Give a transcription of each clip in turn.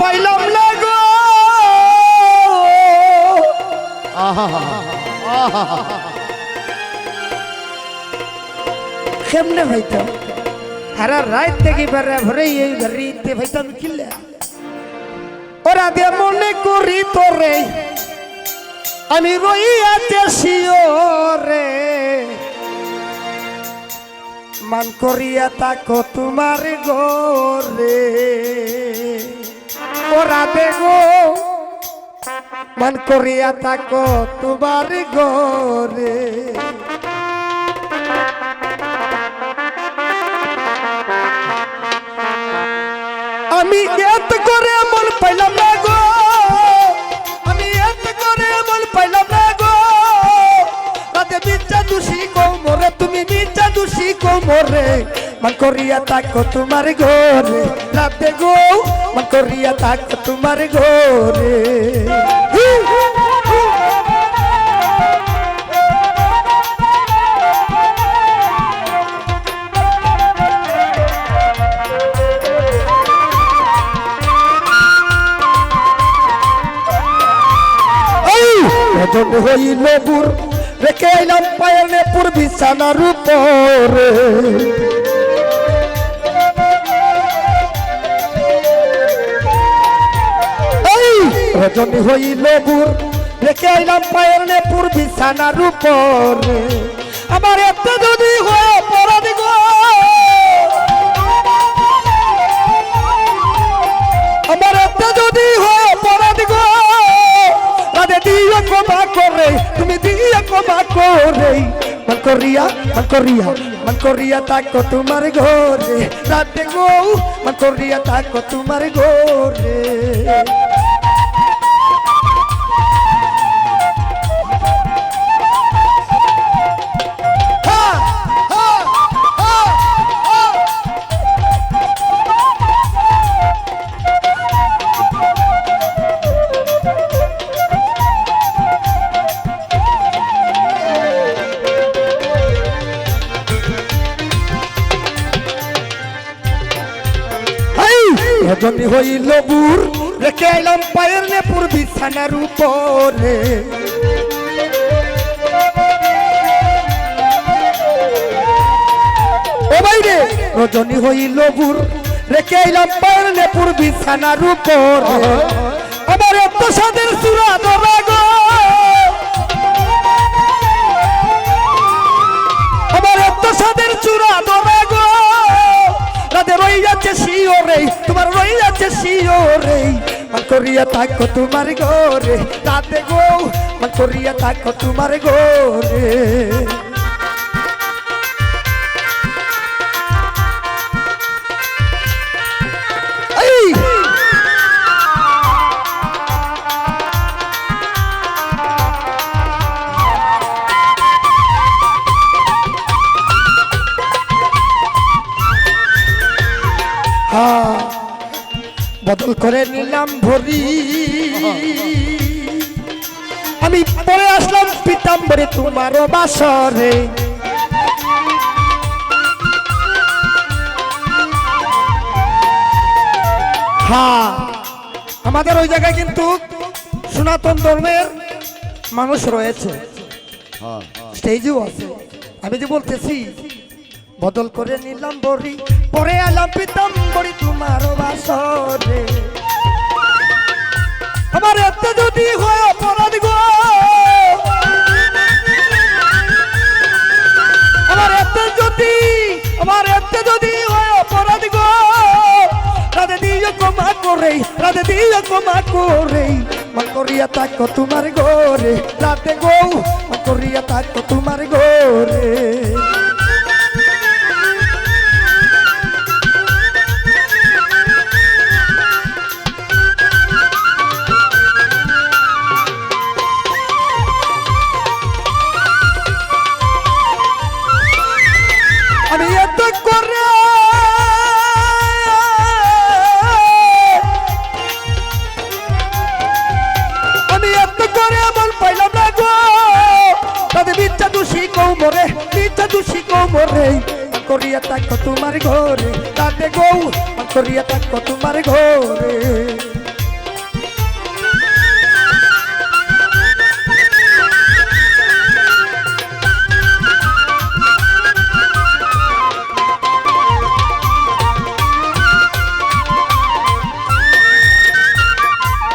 পাইলাম না গো। কেমনে ভাইতাম? হারা রাত থেকে বেড়া ভরে এই ঘরিতে ভাইতাম কিল্লা। ওরা দিয়ে মনে করি তোরে, আমি রইয়াতে শিওরে মান করিয়া তাকো তোমার গোরে ওরা বেগো মান করিয়া তাকো তোমার গোরে আমি এত করে মন পাইলাম না গো। আমি এত করে মন পাইলাম না গো। রাতে মিথ্যা দোষী কোমরে তুমি মিথ্যা দোষী কোমরে মান করিয়া তাকো তোমার ঘরে, রাতে গো, মান করিয়া তাকো তোমার ঘরে। ভজন হইল রেখে এলাম পায়নে পুর বিছানার উপরে। ভজন হইল বুর রেখে এলাম পায়নে পুর বিছানার উপরে। আমার এত যদি হয় অপরাধ গো। আমার এত যদি হয় অপরাধ গো। রাধে দিয়ে ক্ষমা করে, তুমি দিয়ে ক্ষমা করে। মন করিয়া মন করিয়া তোমার ঘরে। রাধে গো, মন করিয়া তাকো তোমার ঘরে। ভজনি হইল বুর রেখে এলাম পায়ের নেপুর বিছানার উপরে। বাইরে, রজনী হইল বুর রেখে আইলাম পায়ের নেপুর বিছানার উপরে। আমার এত সাদের ধরা যাচ্ছে শিওরে মান করিয়া থাকো তোমার ঘরে। রাতে গো মান করিয়া থাকো তোমার ঘরে। এই! হ্যাঁ, বদল করে নিলাম ভরি। আমি পরে আসলাম পিতাম্বরে তোমারও বাসরে। হ্যাঁ আমাদের ওই জায়গায় কিন্তু সনাতন ধর্মের মানুষ রয়েছে। স্টেজও আছে। আমি যে বলতেছি বদল করে নিলাম বড়ি, পরে এলাম পিতাম বড়ি তোমার বাসরে। আমার এত যদি হয় অপরাধ গো। আমার এত যদি, আমার এত যদি হয় অপরাধ গো। রাধে দিয়ে ক্ষমা করে রাধে দিয়ে ক্ষমা করে করিয়া তাকো তোমার গোরে রাতে গো করিয়া তাকো তোমার গোরে করিতা দোষী কোমরে, করিয়া থাকো তোমার ঘরে, তাতে গৌ করিয়া থাকো তোমার ঘরে।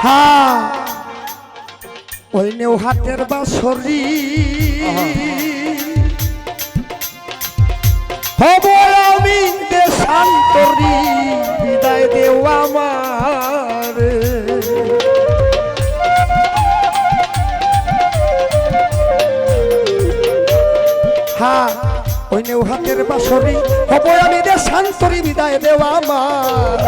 হা, ওই নেও হাতের বা শরীর হব আমি দেশান্তরি বিদায় দেও আমার। হ্যাঁ ওই নেও হাতের বাসরি হব আমি দেশান্তরি বিদায় দেও আমার।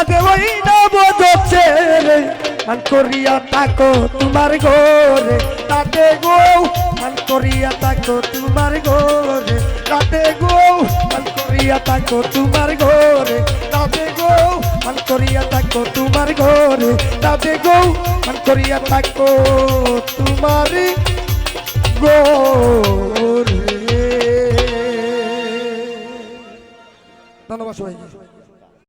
যাবে ওই নব ছেলে মান করিয়া তাকো তোমার গোরে তাতে গো। মান করিয়া তাকো তোমার গোরে তাতে গো। মান করিয়া তাকো তোমার গোরে তাতে গো। মান করিয়া তাকো তোমার গোরে তাতে গো। মান করিয়া তাকো তোমার ঘরে। ধন্যবাদ সবাইকে।